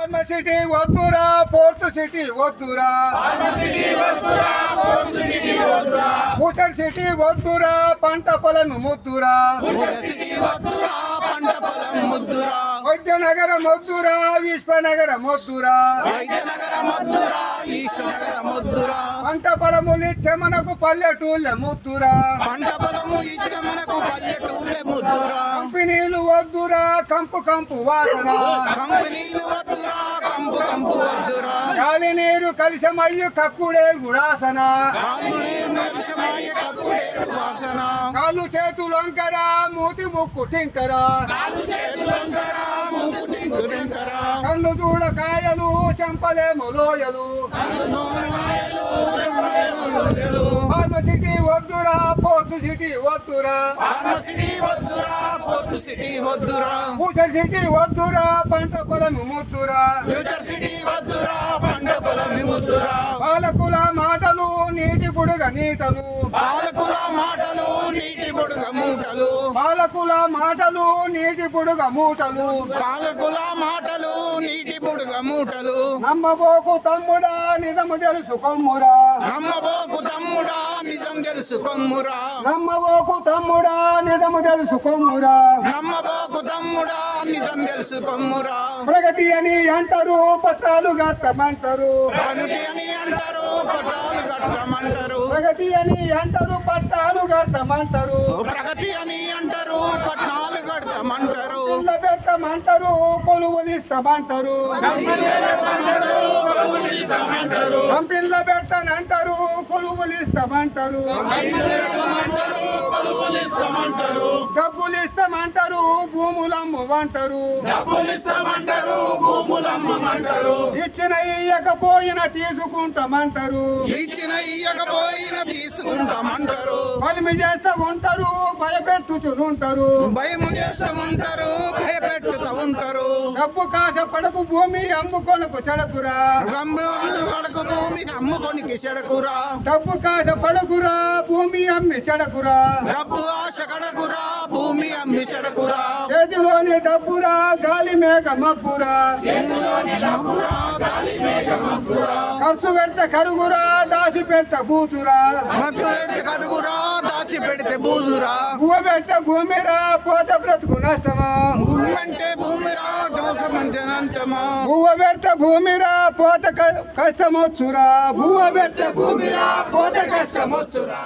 ఫార్మసిటీ వద్దురా port city వద్దురా. Future city వద్దురా పంట పొలం ముద్దురా. పంట వైద్యనగర ముద్దురా విశ్వనగర ముద్దురా. పంట పొలములిచ్చే మనకు పల్లెటూళ్ళ ముద్దురా. పంట పొలము మనకు పల్లెటూళ్ళే ముద్దురా కంపెనీలు వద్దురా కంపు కంపు వాసన కంపెనీలు వద్దురా కంపు కంపు వద్దురా గాలి నీరు కలిసమయ్యి కక్కుడే గుడాసన. నీరు కాళ్ళు చేతులు అంకరా మూతి ముక్కు టింకరా. చేతులంకరా మూకు కళ్ళు చూడ కాయలు చెంపలేము లోయలు. ఫార్మసిటీ వద్దురా పోర్ట్ సిటీ వద్దురా ఫార్మసిటీ వద్దురా ఫోర్త్ సిటీ వద్దురా. పూసర్ సిటీ వద్దురా పంట పొలం ముద్దురా ఫ్యూచర్ సిటీ వద్దురా పంట పొలం ముద్దురా. పాలకుల మాటలు నీటి బుడుగ నీటలు. పాలకుల మాటలు నీటి పాలకుల మాటలు నీటి బుడుగ మూటలు. పాలకుల మాటలు నీటి బుడుగ మూటలు. నమ్మబోకు తమ్ముడా నిజము తెలుసు కొమ్మురా. నమ్మబోకు తమ్ముడా నిజం తెలుసు కొమ్మురా. నమ్మబోకు తమ్ముడా నిజము తెలుసు కొమ్మురా. నమ్మబోకు తమ్ముడా నిజం తెలుసు కొమ్మురా. ప్రగతి అని అంటారు పత్రాలు గట్టమంటారు. పనుటి అని అంటారు పట్టాలు కట్టమంటారు ప్రగతి అని అంటారు పట్టాలు గట్టమంటారు ప్రగతి అని అంటారు పట్నాలు కడతామంటారు ఇళ్ళ పెట్టమంటారు కొలువు తీస్తామంటారు. కంపెనీల పెట్టనంటారు కొలువులు ఇస్తామంటారు ఇస్తామంటారు భూములు అమ్మమంటారు ఇచ్చిన ఇయ్యకపోయినా తీసుకుంటామంటారు. ఇచ్చిన ఇయ్యకపోయిన తీసుకుంటామంటారు. పనిమి చేస్తూ ఉంటారు భయపెట్టుచునుంటారు. భయం చేస్తూ ఉంటారు భయపెట్టుతూ ఉంటారు. డబ్బు కాస పడకు భూమి అమ్ముకొనకు చెడకురా. వడకు భూమి అమ్ముకొని చెడకురా. డబ్బు కాస పడకురా భూమి అమ్మి చెడకురా. డబ్బు ఆశ కడకురా భూమి అమ్మి చెడకురా. చేతిలోని డబ్బురా గాలి మేఘ మబ్బురా ఖర్చు పెడితే కరుగురా దాచి పెడితే బూచురా మత్తు పెడితే కరుగురా దాచి పెడితే బూజురా. భూమి పెట్టే భూమిరా పోతే బ్రతుకు నష్టమా? అంటే భూమిరా దోషమంటే నంచమా భూవ పెడితే భూమిరా పోతే కష్టమొచ్చురా. భూవ పెడితే భూమిరా పోతే కష్టమొచ్చురా.